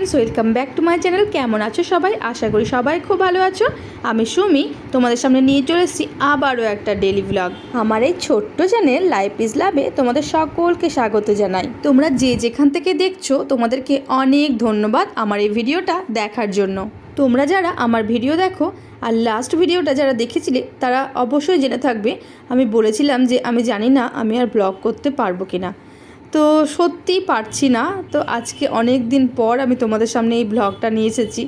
Friends welcome back to my channel কেমন আছো সবাই? আশা করি সবাই খুব ভালো আছো। আমি সুমি, তোমাদের সামনে নিয়ে চলে এসেছি আবারও একটা ডেলি ব্লগ আমার এই ছোট্ট চ্যানেল লাইফ ইজ লাভে তোমাদের সকলকে স্বাগত জানাই। তোমরা যে যেখান থেকে দেখছ, তোমাদেরকে অনেক ধন্যবাদ আমার এই ভিডিওটা দেখার জন্য। তোমরা যারা আমার ভিডিও দেখো, আর লাস্ট ভিডিওটা যারা দেখেছিলে, তারা অবশ্যই জেনে থাকবে, আমি বলেছিলাম যে আমি জানি না আমি আর ব্লগ করতে পারব কিনা। না তো সত্যিই পারছি না। তো আজকে অনেক দিন পর আমি তোমাদের সামনে এই ব্লগটা নিয়ে এসেছি।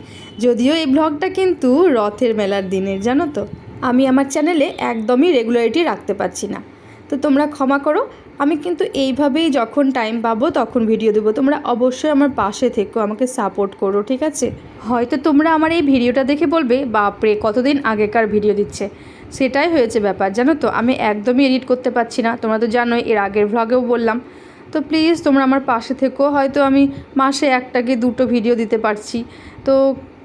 যদিও এই ব্লগটা কিন্তু রথের মেলার দিনের, জানো তো? আমি আমার চ্যানেলে একদমই রেগুলারিটি রাখতে পারছি না। তো তোমরা ক্ষমা করো, আমি কিন্তু এইভাবেই যখন টাইম পাবো তখন ভিডিও দেবো। তোমরা অবশ্যই আমার পাশে থেকো, আমাকে সাপোর্ট করো, ঠিক আছে? হয়তো তোমরা আমার এই ভিডিওটা দেখে বলবে, বাপরে, কতদিন আগেকার ভিডিও দিচ্ছে? সেটাই হয়েছে ব্যাপার, জানো তো? আমি একদমই এডিট করতে পারছি না। তোমরা তো জানোই, এর আগের ভ্লগেও বললাম। তো প্লিজ তোমরা আমার পাশে থেকো। হয়তো আমি মাসে একটাকে দুটো ভিডিও দিতে পারছি। তো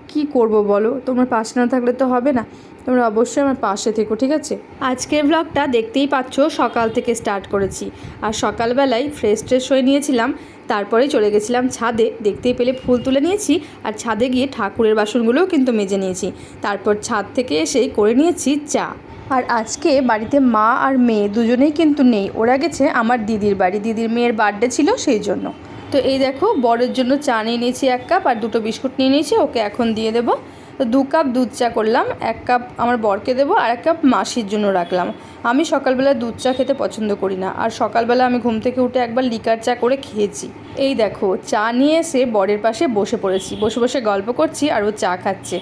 কি করব বলো? তোমার পাশে না থাকলে তো হবে না। তোমরা অবশ্যই আমার পাশে থেকো, ঠিক আছে? আজকের ব্লগটা দেখতেই পাচ্ছ, সকাল থেকে স্টার্ট করেছি। আর সকালবেলায় ফ্রেশ ট্রেশ হয়ে নিয়েছিলাম, তারপরে চলে গেছিলাম ছাদে। দেখতেই পেলে ফুল তুলে নিয়েছি, আর ছাদে গিয়ে ঠাকুরের বাসনগুলোও কিন্তু মেজে নিয়েছি। তারপর ছাদ থেকে এসেই করে নিয়েছি চা। আর আজকে বাড়িতে মা আর মেয়ে দুজনেই কিন্তু নেই, ওরা গেছে আমার দিদির বাড়ি। দিদির মেয়ের বার্থডে ছিল সেই জন্য। তো এই দেখো, বরের জন্য চা নিয়ে নিয়েছি এক কাপ, আর দুটো বিস্কুট নিয়ে নিয়েছি, ওকে এখন দিয়ে দেবো। তো দু কাপ দুধ চা করলাম, এক কাপ আমার বরকে দেবো আর এক কাপ মাসির জন্য রাখলাম। আমি সকালবেলা দুধ চা খেতে পছন্দ করি না আর সকালবেলা আমি ঘুম থেকে উঠে একবার লিকার চা করে খেয়েছি। এই দেখো, চা নিয়ে এসে বরের পাশে বসে পড়েছি, বসে বসে গল্প করছি আর ও চা খাচ্ছে।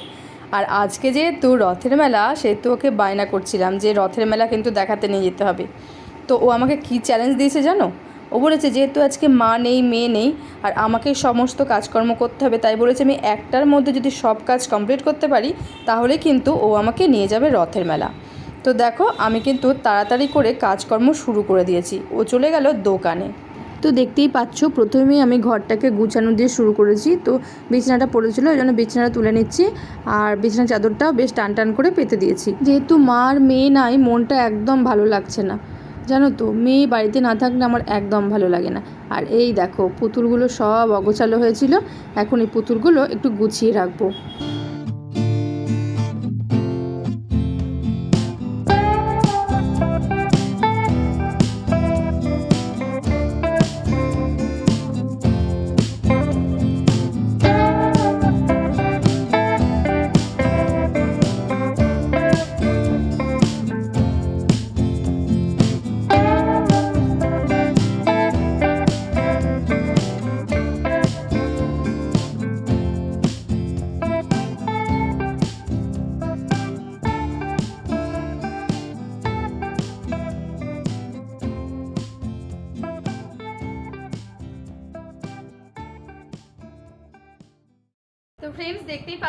আর আজকে যেহেতু রথের মেলা, সেহেতু ওকে বায়না করছিলাম যে রথের মেলা কিন্তু দেখাতে নিয়ে যেতে হবে। তো ও আমাকে কি চ্যালেঞ্জ দিয়েছে জানো? ও বলেছে, যেহেতু আজকে মা নেই, মেয়ে নেই, আর আমাকে সমস্ত কাজকর্ম করতে হবে, তাই বলেছে, আমি একটার মধ্যে যদি সব কাজ কমপ্লিট করতে পারি, তাহলে কিন্তু ও আমাকে নিয়ে যাবে রথের মেলা। তো দেখো, আমি কিন্তু তাড়াতাড়ি করে কাজকর্ম শুরু করে দিয়েছি। ও চলে গেল দোকানে। তো দেখতেই পাচ্ছ, প্রথমেই আমি ঘরটাকে গুছানো দিয়ে শুরু করেছি। তো বিছানাটা পড়েছিল, ওই জন্য বিছানাটা তুলে নিচ্ছি, আর বিছানার চাদরটাও বেশ টান টান করে পেতে দিয়েছি। যেহেতু মার মেয়ে নাই, মনটা একদম ভালো লাগছে না। জানো তো, মেয়ে বাড়িতে না থাকলে আমার একদম ভালো লাগে না। আর এই দেখো, পুতুলগুলো সব অগোছালো হয়েছিল। এখন এই পুতুলগুলো একটু গুছিয়ে রাখব।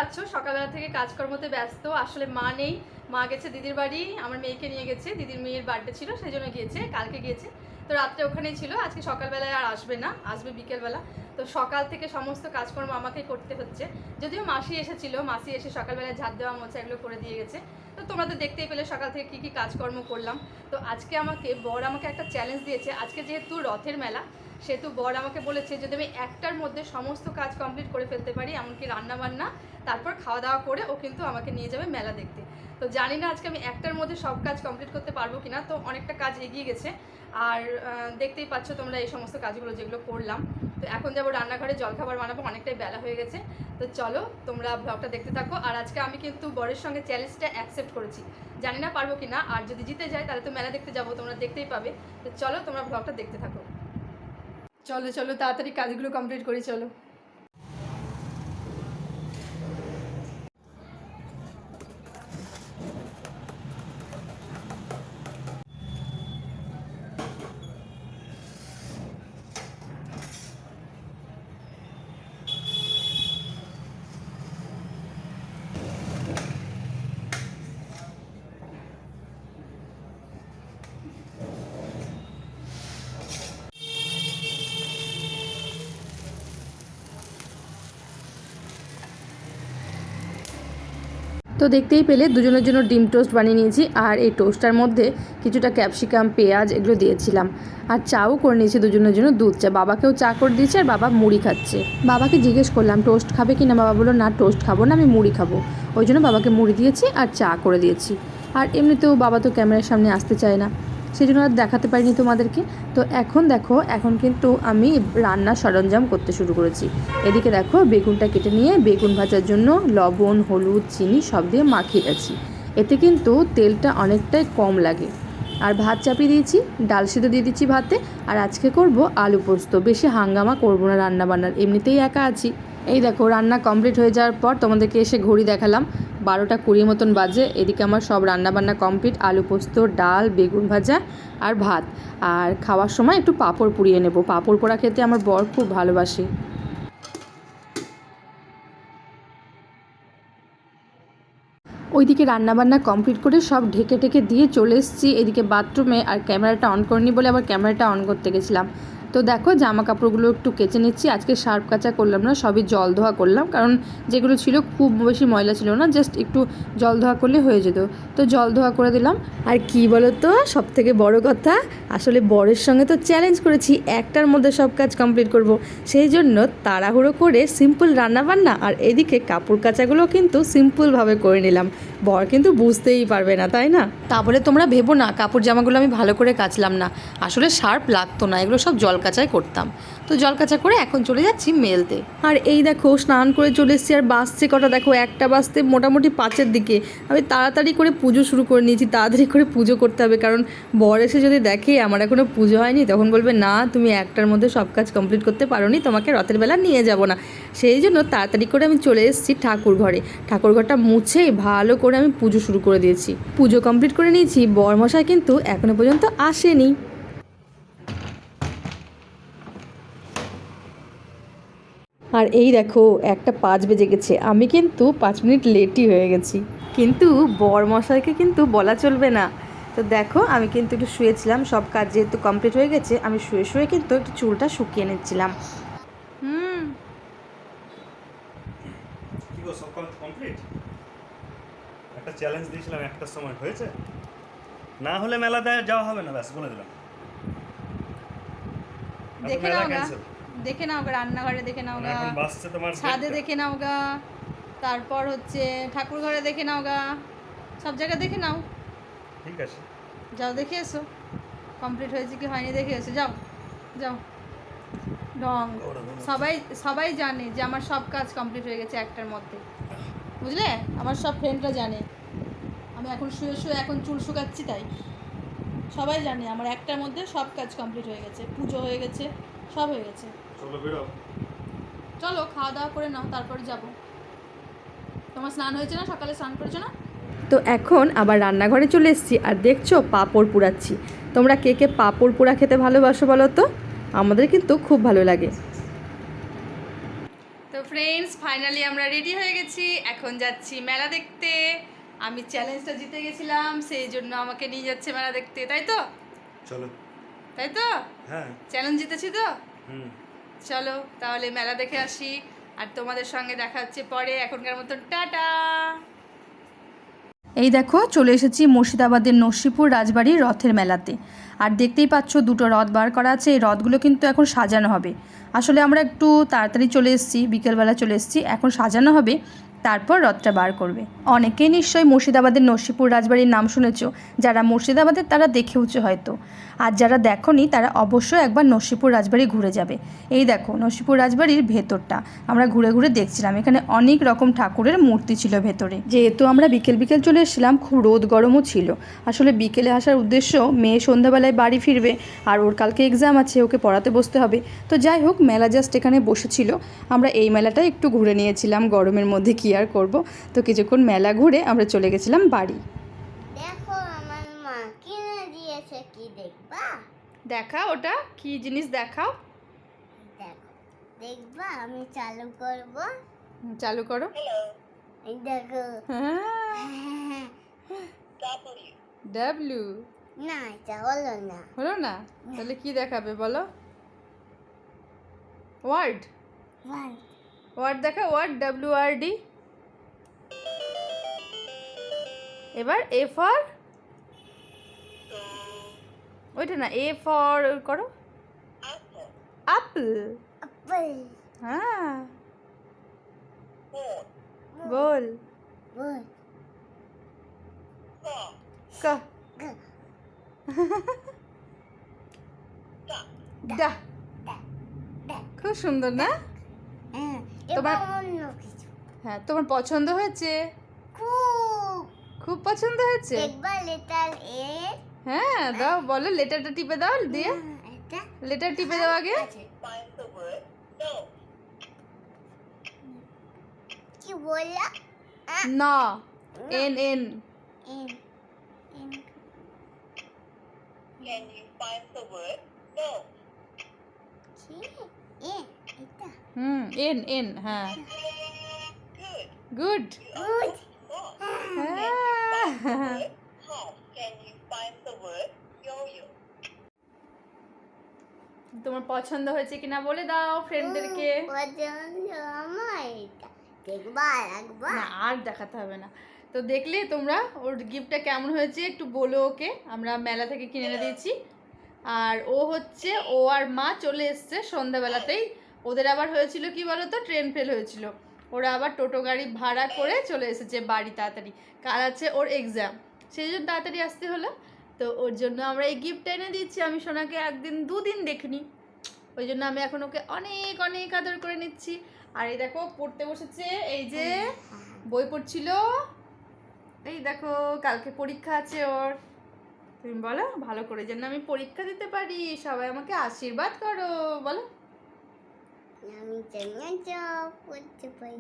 পাচ্ছ সকালবেলা থেকে কাজকর্মতে ব্যস্ত, আসলে মা নেই। মা গেছে দিদির বাড়ি, আমার মেয়েকে নিয়ে গেছে, দিদির মেয়ের বার্থডে ছিল, সেই জন্য গিয়েছে, কালকে গিয়েছে। তো রাত্রে ওখানেই ছিল। আজকে সকালবেলায় আর আসবে না, আসবে বিকেলবেলা। তো সকাল থেকে সমস্ত কাজকর্ম আমাকেই করতে হচ্ছে। যদিও মাসি এসেছিল, মাসি এসে সকালবেলায় ঝাড় দেওয়া মোছা এগুলো করে দিয়ে গেছে। তো তোমরা তো দেখতেই পেলে সকাল থেকে কী কী কাজকর্ম করলাম। তো আজকে আমাকে বর আমাকে একটা চ্যালেঞ্জ দিয়েছে। আজকে যেহেতু রথের মেলা, সেহেতু বর আমাকে বলেছে যদি আমি একটার মধ্যে সমস্ত কাজ কমপ্লিট করে ফেলতে পারি, এমনকি রান্না বান্না তারপর খাওয়া দাওয়া করে ও কিন্তু আমাকে নিয়ে যাবে মেলা দেখতে। তো জানি না আজকে আমি একটার মধ্যে সব কাজ কমপ্লিট করতে পারব কিনা, তো অনেকটা কাজ এগিয়ে গেছে। আর দেখতেই পাচ্ছ তোমরা এই সমস্ত কাজগুলো যেগুলো করলাম। তো এখন যাব রান্নাঘরে, জলখাবার বানাবো, অনেকটাই বেলা হয়ে গেছে। তো চলো, তোমরা ব্লগটা দেখতে থাকো। আর আজকে আমি কিন্তু বরের সঙ্গে চ্যালেঞ্জটা অ্যাকসেপ্ট করেছি। জানি না পারব কিনা, আর যদি জিতে যাই তাহলে তো মেলা দেখতে যাব, তোমরা দেখতেই পাবে। তো চলো, তোমরা ব্লগটা দেখতে থাকো। চলো চলো, তাড়াতাড়ি কাজগুলো কমপ্লিট করি, চলো। তো দেখতেই পেলে, দুজনের জন্য ডিম টোস্ট বানিয়ে নিয়েছি আর এই টোস্টার মধ্যে কিছুটা ক্যাপসিকাম, পেঁয়াজ এগুলো দিয়েছিলাম। আর চাও করে নিয়েছি দুজনের জন্য দুধ চা। বাবাকেও চা করে দিয়েছে আর বাবা মুড়ি খাচ্ছে। বাবাকে জিজ্ঞেস করলাম, টোস্ট খাবে কি না? বাবা বলল, না, টোস্ট খাব না, আমি মুড়ি খাব। ওই জন্য বাবাকে মুড়ি দিয়েছি আর চা করে দিয়েছি। আর এমনিতেও বাবা তো ক্যামেরার সামনে আসতে চায় না। সেই জন্য আর দেখাতে পারিনি তোমাদেরকে। তো এখন দেখো, এখন কিন্তু আমি রান্নার সরঞ্জাম করতে শুরু করেছি। এদিকে দেখো, বেগুনটা কেটে নিয়ে বেগুন ভাজার জন্য লবণ, হলুদ, চিনি সব দিয়ে মাখিয়ে গেছি এতে কিন্তু তেলটা অনেকটাই কম লাগে। আর ভাত চাপিয়ে দিয়েছি, ডাল সিদ্ধ দিয়ে দিচ্ছি ভাতে। আর আজকে করব আলু পোস্ত। বেশি হাঙ্গামা করব না রান্না বান্নার, এমনিতেই একা আছি। এই দেখো, রান্না কমপ্লিট হয়ে যাওয়ার পর তোমাদেরকে এসে ঘড়ি দেখালাম। বারোটা কুড়ি মতন বাজে। এদিকে আমার সব রান্নাবান্না কমপ্লিট। আলু পোস্ত, ডাল, বেগুন ভাজা আর ভাত। আর খাওয়ার সময় একটু পাঁপড় পুড়িয়ে নেব। পাঁপড় পোড়া খেতে আমার বর খুব ভালোবাসে। ওইদিকে রান্নাবান্না কমপ্লিট করে সব ঢেকে ঢেকে দিয়ে চলে এসেছি। এদিকে বাথরুমে আর ক্যামেরাটা অন করিনি বলে আবার ক্যামেরাটা অন করতে গেছিলাম। তো দেখো জামা কাপড়গুলো একটু কেচে নিচ্ছি। আজকে সার্ফ কাচা করলাম না, সবই জল ধোয়া করলাম। কারণ যেগুলো ছিল খুব বেশি ময়লা ছিল না জাস্ট একটু জল ধোয়া করলে হয়ে যেত। তো জল ধোয়া করে দিলাম। আর কি বলো তো সব থেকে বড় কথা, আসলে বরের সঙ্গে তো চ্যালেঞ্জ করেছি, একটার মধ্যে সব কাজ কমপ্লিট করব। সেই জন্য তাড়াহুড়ো করে সিম্পল রান্নাবান্না আর এদিকে কাপড় কাচাগুলো কিন্তু সিম্পলভাবে করে নিলাম। বর কিন্তু বুঝতেই পারবে না তাই না? তা বলে তোমরা ভেবো না কাপড় জামাগুলো আমি ভালো করে কাচলাম না। আসলে শার্প লাগতো না এগুলো সব জল কাচাই করতাম। তো জল কাচা করে এখন চলে যাচ্ছি মেলতে। আর এই দেখো স্নান করে চলে এসেছি আর বাসছে কটা দেখো একটা বাসতে মোটামুটি পাঁচের দিকে। আমি তাড়াতাড়ি করে পুজো শুরু করে নিয়েছি তাড়াতাড়ি করে পুজো করতে হবে কারণ বর এসে যদি দেখে আমার এখনও পুজো হয়নি তখন বলবে না তুমি একটার মধ্যে সব কাজ কমপ্লিট করতে পারোনি তোমাকে রথের বেলা নিয়ে যাব না। সেই জন্য তাড়াতাড়ি করে আমি চলে এসেছি ঠাকুর ঘরে ঠাকুর ঘরটা মুছে ভালো করে আমি পুজো শুরু করে দিয়েছি। পুজো কমপ্লিট করে নিয়েছি বরমশাই কিন্তু এখনও পর্যন্ত আসেনি। আর এই দেখো একটা পাঁচ বেজে গেছে। আমি কিন্তু পাঁচ মিনিট লেটই হয়ে গেছি। কিন্তু বর মশাইকে কিন্তু বলা চলবে না। তো দেখো আমি কিন্তু একটু শুয়েছিলাম সব কাজ যেহেতু কমপ্লিট হয়ে গেছে আমি শুয়ে শুয়ে কিন্তু একটু চুলটা শুকিয়ে নিচ্ছিলাম। হুম। কি গো সব কমপ্লিট একটা চ্যালেঞ্জ দিয়েছিলাম একটার সময় হয়েছে? না হলে মেলাতে যাওয়া হবে না ব্যাস বলে দিলাম। দেখে নাও গা দেখে নাও গা রান্নাঘরে দেখে নাও গা। এখন বাসছে তোমার ছাদে দেখে নাও গা। তারপর হচ্ছে ঠাকুর ঘরে দেখে নাও গা। সব জায়গায় দেখে নাও। ঠিক আছে। যাও দেখে এসো। কমপ্লিট হয়েছে কি হয়নি দেখে এসো। যাও যাও। ঢং। সবাই সবাই জানে যে আমার সব কাজ কমপ্লিট হয়ে গেছে একটার মধ্যে। বুঝলে? আমার সব ফ্রেন্ডরা জানে। আমি এখন শুয়ে শুয়ে এখন চুল শুকাচ্ছি তাই। সবাই জানে আমার একটার মধ্যে সব কাজ কমপ্লিট হয়ে গেছে। পুজো হয়ে গেছে সব হয়ে গেছে। চলো বেরো। চলো খাওয়া দাওয়া করে নাও তারপরে যাব। তোমার স্নান হয়েছে না? সকালে স্নান করেছ না? তো এখন আবার রান্নাঘরে চলে এসেছি আর দেখছ পাঁপড় পোড়াচ্ছি। তোমরা কে কে পাঁপড় পোড়া খেতে ভালোবাসো বলো তো? আমাদের কিন্তু খুব ভালো লাগে। ফ্রেন্ডস ফাইনালি আমরা রেডি হয়ে গেছি। এখন যাচ্ছি মেলা দেখতে। আমি চ্যালেঞ্জটা জিতে গেছিলাম সেই জন্য আমাকে নিয়ে যাচ্ছে মেলা দেখতে তাই তো? চলো। তাই তো? হ্যাঁ। চ্যালেঞ্জ জিতেছি তো? হুম। চলো তাহলে মেলা দেখে আসি। আর তোমাদের সঙ্গে দেখা হচ্ছে পরে। এখনকার মতন টাটা! এই দেখো, চলে এসেছি মুর্শিদাবাদের নসিপুর রাজবাড়ির রথের মেলাতে। আর দেখতেই পাচ্ছ, দুটো রথ বার করা আছে। এই রথগুলো কিন্তু এখন সাজানো হবে। আসলে আমরা একটু তাড়াতাড়ি চলে এসেছি, বিকেলবেলা চলে এসেছি। এখন সাজানো হবে। তারপর রথটা বার করবে। অনেকেই নিশ্চয়ই মুর্শিদাবাদের নসিপুর রাজবাড়ির নাম শুনেছ, যারা মুর্শিদাবাদের তারা দেখেওছে হয়তো। আর যারা দেখনি, তারা অবশ্যই একবার নসিপুর রাজবাড়ি ঘুরে যাবে। এই দেখো, নসিপুর রাজবাড়ির ভেতরটা। আমরা ঘুরে ঘুরে দেখছিলাম, এখানে অনেক রকম ঠাকুরের মূর্তি ছিল ভেতরে। যেহেতু আমরা বিকেল বিকেল চলে এসেছিলাম, খুব রোদ গরমও ছিল। আসলে বিকেলে আসার উদ্দেশ্য, মেয়ে সন্ধ্যাবেলায় বাড়ি ফিরবে, আর ওর কালকে এক্সাম আছে, ওকে পড়াতে বসতে হবে। তো যাই হোক, মেলা জাস্ট এখানে বসেছিল। আমরা এই মেলাটা একটু ঘুরে নিয়েছিলাম, গরমের মধ্যে কি আর করব। তো কিছুক্ষণ মেলা ঘুরে আমরা চলে গেছিলাম বাড়ি। দেখো আমার মা কিনে দিয়েছে কি দেখবা? দেখা ওটা কি জিনিস দেখাও। দেখো দেখবা আমি চালু করব? চালু করো। দেখো। হ্যাঁ। ডাব্লিউ না এটা হলো না। হলো না? তাহলে কি দেখাবে বলো? ওয়ার্ড ওয়ার্ড দেখা ওয়ার্ড ডাব্লিউ আর ডি এবার এ ফর ওইটা না এ ফর করো। আপেল হ্যাঁ। বল ক। ডা। খুব সুন্দর না? হ্যাঁ তোমার- হ্যাঁ তোমার পছন্দ হয়েছে? খুব পছন্দ হয়েছে? একবার লেটার এ হ্যাঁ দাও বলো লেটারটা টিপে দাও দিয়ে। লেটার টিপে দাও আগে। কি বললা? না N N N N Can you find the word no? কি? এ এটা। হুম এন এন হ্যাঁ। গুড গুড হ্যাঁ। Word how? Can you find the word yo-yo? তোমার পছন্দ হয়েছে কিনা বলে দাও ফ্রেন্ডদেরকে আর দেখাতে হবে না। তো দেখলে তোমরা ওর গিফটটা কেমন হয়েছে একটু বলো ওকে। আমরা মেলা থেকে কিনে এনে দিয়েছি। আর ও হচ্ছে ও আর মা চলে এসছে সন্ধ্যাবেলাতেই। ওদের আবার হয়েছিল কি বলো তো ট্রেন ফেল হয়েছিল। ওরা আবার টোটো গাড়ি ভাড়া করে চলে এসেছে বাড়ি তাড়াতাড়ি। কাল আছে ওর এক্সাম সেই জন্য তাড়াতাড়ি আসতে হলো। তো ওর জন্য আমরা এই গিফটটা এনে দিচ্ছি। আমি সোনাকে একদিন, দুদিন দেখিনি। ওই জন্য আমি এখন ওকে অনেক অনেক আদর করে নিচ্ছি। আর এই দেখো, পড়তে বসেছে। এই যে বই পড়ছিল। এই দেখো, কালকে পরীক্ষা আছে ওর। তুমি বলো, ভালো করে যেন আমি পরীক্ষা দিতে পারি। সবাই আমাকে আশীর্বাদ করো। বলো। আমি জানি জব করতে পারি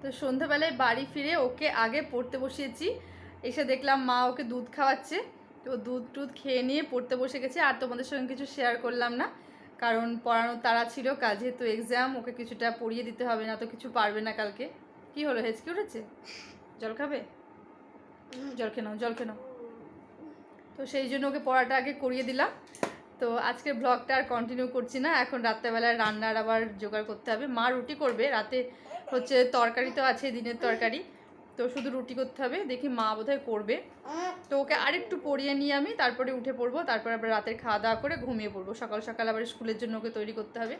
তো সন্ধ্যাবেলায় বাড়ি ফিরে ওকে আগে পড়তে বসিয়েছি। এসে দেখলাম মা ওকে দুধ খাওয়াচ্ছে। তো দুধ টুধ খেয়ে নিয়ে পড়তে বসে গেছে। আর তোমাদের সঙ্গে কিছু শেয়ার করলাম না। কারণ পড়ানোর তারা ছিল কাল যেহেতু এক্সাম ওকে কিছুটা পড়িয়ে দিতে হবে না তো কিছু পারবে না কালকে। কি হলো হেঁচকি উঠেছে? জল খাবে? জল খেয়ে নাও জল খেয়ে নাও। তো সেই জন্য ওকে পড়াটা আগে করিয়ে দিলাম। তো আজকের ব্লগটা আর কন্টিনিউ করছি না। এখন রাত্রেবেলায় রান্নার আবার জোগাড় করতে হবে। মা রুটি করবে। রাতে হচ্ছে তরকারি তো আছে, দিনের তরকারি। তো শুধু রুটি করতে হবে। দেখি মা বোধহয় করবে। তো ওকে আরেকটু পড়িয়ে নিয়ে আমি। তারপরে উঠে পড়ব। তারপর আবার রাতের খাওয়া দাওয়া করে ঘুমিয়ে পড়ব। সকাল সকাল আবার স্কুলের জন্য ওকে তৈরি করতে হবে।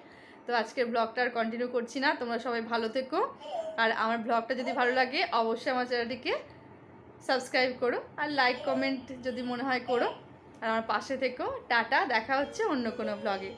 তো আজকের ব্লগটা আর কন্টিনিউ করছি না। তোমরা সবাই ভালো থেকো। আর আমার ব্লগটা যদি ভালো লাগে, অবশ্যই আমার চ্যানেলটিকে সাবস্ক্রাইব করো। আর লাইক কমেন্ট যদি মনে হয় করো। আর আমার পাশে থেকো টাটা দেখা হচ্ছে অন্য কোনো ব্লগে